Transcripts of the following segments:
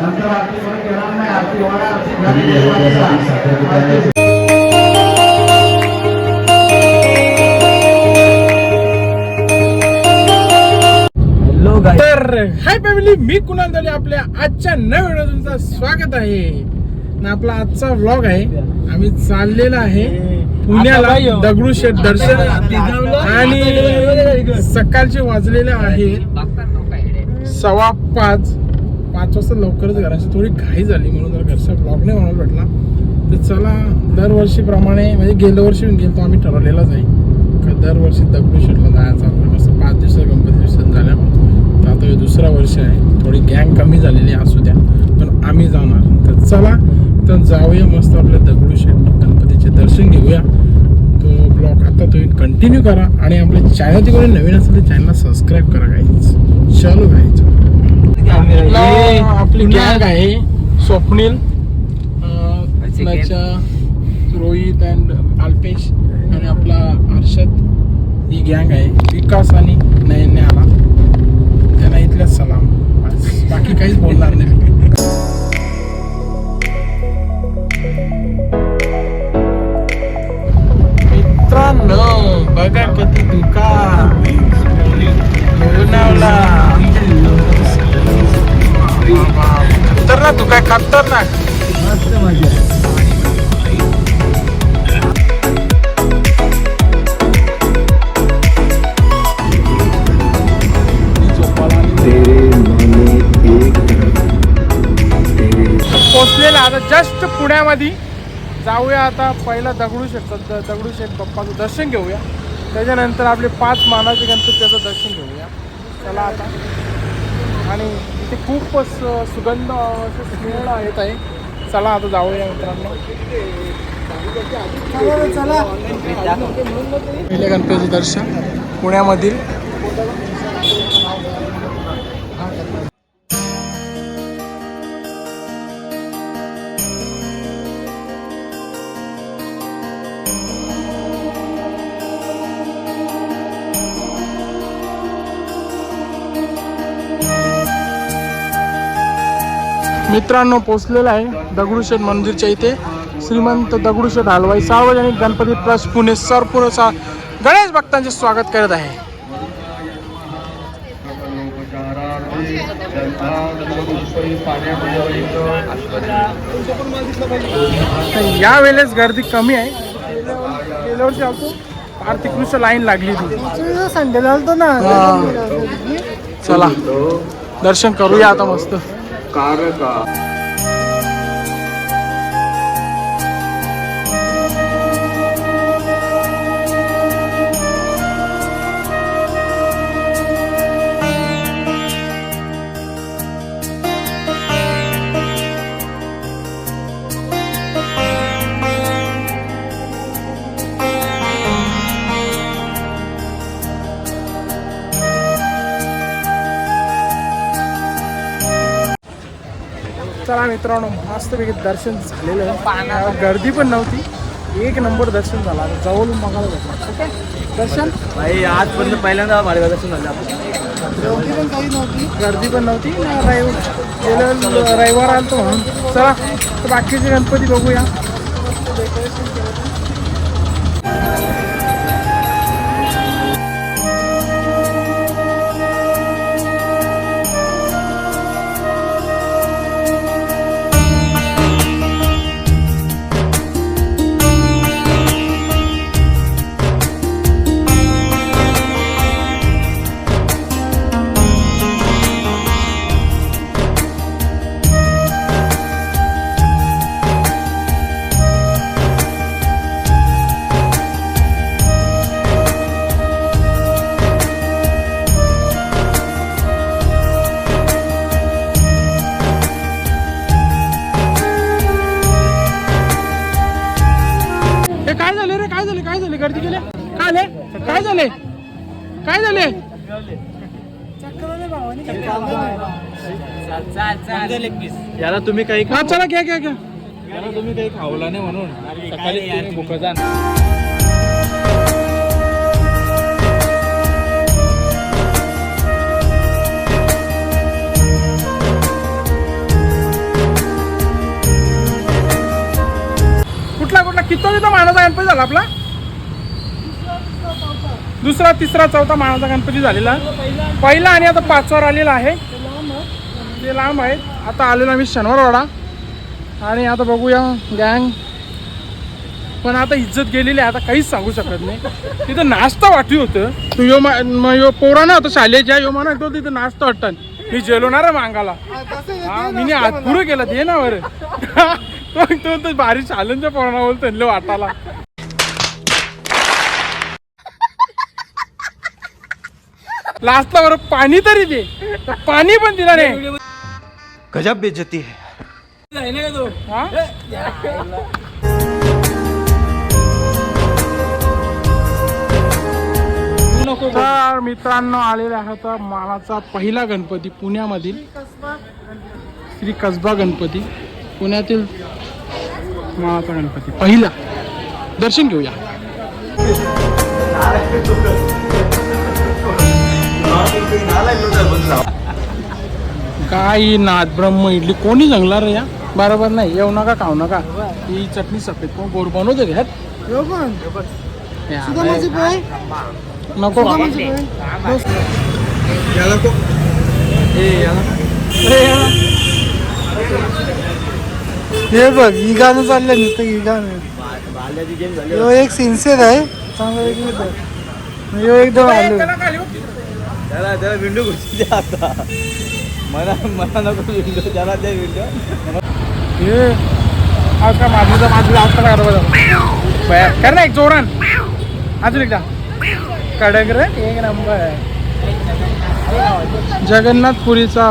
नंतर आरती कोणी घेणार नाही आरती होणार आरती झाली हॅलो गाय तर हाय फॅमिली मी कुणाल दले. आपल्या आजच्या नव्या व्हिडिओ तुमचं स्वागत आहे. ना आपला आजचा व्लॉग आहे. आम्ही चाललेला आहे पुण्याला दगडूशेठ दर्शन. आणि सकाळचे वाजलेले आहे सव्वा पाच. पाच वाजता लवकरच घराची थोडी घाई झाली म्हणून जर घरचा ब्लॉग नाही म्हणून भेटला. तर चला दरवर्षीप्रमाणे म्हणजे गेल्या वर्षी गेलो आम्ही ठरवलेलाच आहे का दरवर्षी दगडूशेठला जायचं आपलं मस्त पाच दिवसात गणपती विसर्जन झाल्यावर. तर आता हे दुसरा वर्ष आहे. थोडी गँग कमी झालेली असू द्या. पण आम्ही जाणार. तर चला तर जाऊया मस्त आपल्या दगडूशेठ गणपतीचे दर्शन घेऊया. तो ब्लॉग आता तुम्ही कंटिन्यू करा आणि आपले चॅनल कोणी नवीन असेल तर चॅनलला सबस्क्राईब करा काहीच चलो गाईच आपला- आपली गँग आहे. स्वप्नील रोहित अँड अल्पेश आणि आपला हर्षद. ही गँग आहे. विकास आणि नयनने आला त्यांना इथल्याच सलाम. बाकी काहीच बोलणार नाही. आता जस्ट पुण्यामध्ये जाऊया आता. पहिला दगडूशेठ दगडूशेठ बाप्पाचं दर्शन घेऊया. त्याच्यानंतर आपले पाच मानाचे गणपती त्याचं दर्शन घेऊया. चला आता. आणि इथे खूप स- सुगंध असे स्मेल येत आहे चला आता जाऊया मित्रांनो. पहिले गणपतीचं दर्शन पुण्यामधील. मित्रांनो पोचलेला आहे दगडूशेठ मंदिरच्या इथे. श्रीमंत दगडूशेठ हलवाई सार्वजनिक गणपती ट्रस्ट पुणे सर पुणे सा गणेश भक्तांचे स्वागत करत आहे. तर यावेळेस गर्दी कमी आहे. गेल्या वर्षी आलतो फार तिकडून लाईन लागली ती संडे झालतो ना. चला दर्शन करूया आता मस्त. कारका। चला मित्रांनो मस्तपैकी दर्शन झालेलं आहे. गर्दी पण नव्हती. एक नंबर दर्शन झालं. आता जवळून बघायला भेटलं आहे दर्शन? भाई आजपर्यंत पहिल्यांदा माडगाव दर्शन झालं. गर्दी पण काही नव्हती. गर्दी पण नव्हती. गेलं रविवार आलतो म्हणून. चला तर बाकीचे गणपती बघूया. याला तुम्ही काही खा चला घ्या घ्या घ्या. याला तुम्ही काही खावला नाही म्हणून. सकाळी जा कुठला कुठला? किती माणूस आहे? झाला आपला? दुसरा तिसरा चौथा मानाचा गणपती झालेला. पहिला आणि आता पाचवर आलेला आहे. ते लांब आहेत. आता आलेलो आम्ही शनिवारवाडा. आणि आता बघूया गँग पण आता इज्जत गेलेली आहे. आता काहीच सांगू शकत नाही. तिथं नाश्ता वाटली होतं. तू यो मा- यो पोरानं होतं शालेच्या यो म्हणा तो तिथं नाश्ता वाटतं. मी जेलवणार आहे मांगाला. हा मी हात पुरं केलं ते ना बरं. तो तो तर बारीक शालनच्या पोरांना बोलतो वाटाला लास्टला बरं पाणी तरी दे. तर पाणी पण दिला नाही. गजब बेइज्जती है. हा? तर मित्रांनो आलेला आहे होता मानाचा पहिला गणपती पुण्यामधील श्री कसबा गणपती. पुण्यातील मानाचा गणपती. पहिला. दर्शन घेऊया. काही नाद ब्रह्म इडली. कोणी जंगला रे या? बरोबर नाही. येऊ नका खाऊ नका. ही चटणी सफेद. कोण गोड बनवतो घ्यात? नको. हे बघ ही गाणं चाललं नुसतं ही गाणं. एक सिन्सिअर आहे. चांगला एकदम आलो. त्याला त्याला विंडो घुसू द्या आता. मला मला नको विंडो त्याला द्या विंडो हे माझीचा माझी आज का बरं. कर ना एक जोरान अजून एकदा कडक रे एक नंबर जगन्नाथपुरीचा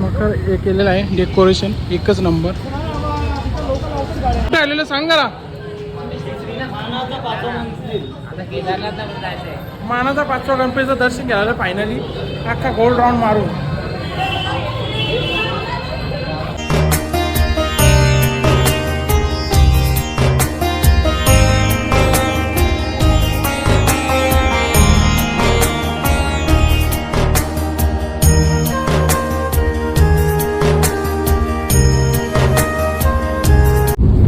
मकर हे केलेला आहे डेकोरेशन एकच नंबर. कुठे आलेलं सांग जरा. मानाचा पाचवा गणपतीचं दर्शन घ्यायला फायनली अख्खा गोल्ड राऊंड मारून.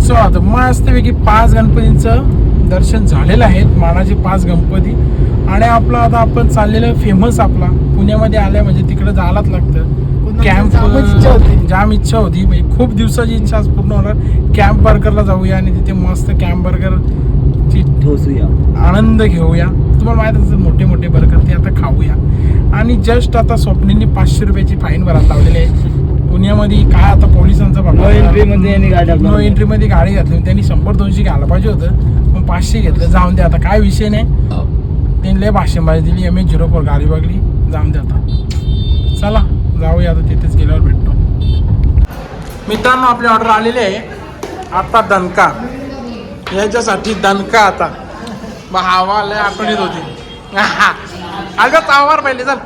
सो आता मस्तपैकी पाच गणपतींचं दर्शन झालेलं आहे मानाचे पाच गणपती. आणि आपला आता आपण चाललेलं फेमस आपला. पुण्यामध्ये आल्या म्हणजे तिकडे जायलाच लागतं. कॅम्प जामच इच्छा होती. जाम इच्छा होती. म्हणजे खूप दिवसाची इच्छा आज पूर्ण होणार. कॅम्प बर्गरला जाऊया आणि तिथे मस्त कॅम्प बर्गर ची ठोसूया आनंद घेऊया. तुम्हाला माहीत असेल मोठे मोठे बर्गर ते आता खाऊया. आणि जस्ट आता स्वप्नींनी पाचशे रुपयाची फाईन भरायला लावलेली आहे. पुण्यामध्ये काय आता पोलिसांचा नो एंट्री मध्ये यांनी गाडी टाकली. नो एंट्री मध्ये गाडी घातली. त्यांनी शंभर दोनशे घ्यायला पाहिजे होतं. मग पाचशे घेतलं जाऊन दे आता. काय विषय नाही. त्यांनी लय भाषणबाजी दिली एम एच झिरो फोर गाडी बघली जाऊन दे आता. चला जाऊया आता तिथेच गेल्यावर भेटतो. मित्रांनो आपली ऑर्डर आलेली आहे. आता दणका. याच्यासाठी दणका आता. मग हवा लय आठवणीत होती. अगं चावार पहिले चल.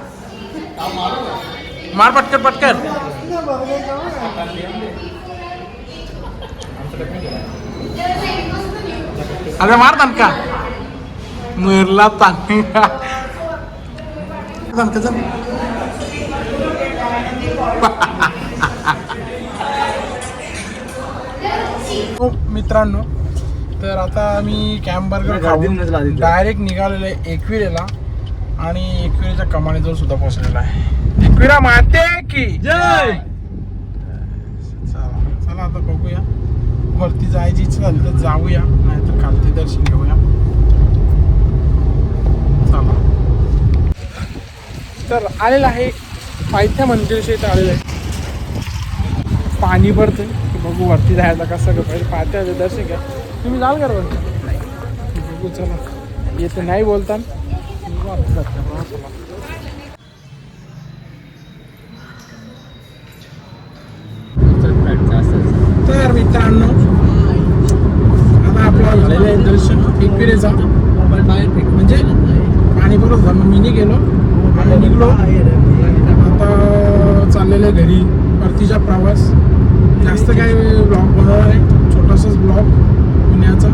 मार पटकन पटकन. अगं मार दणका मुरला चल हो, मित्रांनो तर आता आम्ही कॅम्प बर्गर खाऊन. डायरेक्ट निघालेलो आहे एकविरेला आणि एकविरेच्या कमानीजवळ सुद्धा पोहोचलेला आहे. एकविरा माते की? जय! चला चला आता बघूया. वरती जायची इच्छा झाली तर जाऊया नाहीतर खालती दर्शन घेऊया. चला. तर आलेलं आहे पायथ्या मंदिरच्या इथं आलेलं आहे. पाणी भरते की बघू वरती जायला कसं का पहिले पायथ्याचं दर्शन घ्या. तुम्ही जाल का बघू चला. येते नाही बोलता दर्शन एकविरेचा म्हणजे पाणी बरोबर झालं मी नाही गेलो आम्ही निघलो. आता चाललेलं आहे घरी. परतीचा प्रवास. जास्त काय ब्लॉग बनवणार आहे छोटासाच ब्लॉग पुण्याचा.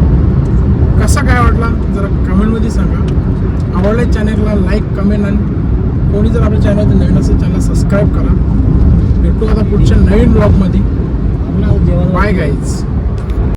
कसा काय वाटला? जरा कमेंटमध्ये सांगा. आवडल्या चॅनलला लाईक कमेंट आणि कोणी जर आपल्या चॅनल नवीन असेल चॅनल सबस्क्राईब करा. भेटू आता पुढच्या नवीन ब्लॉगमध्ये बाय गाईज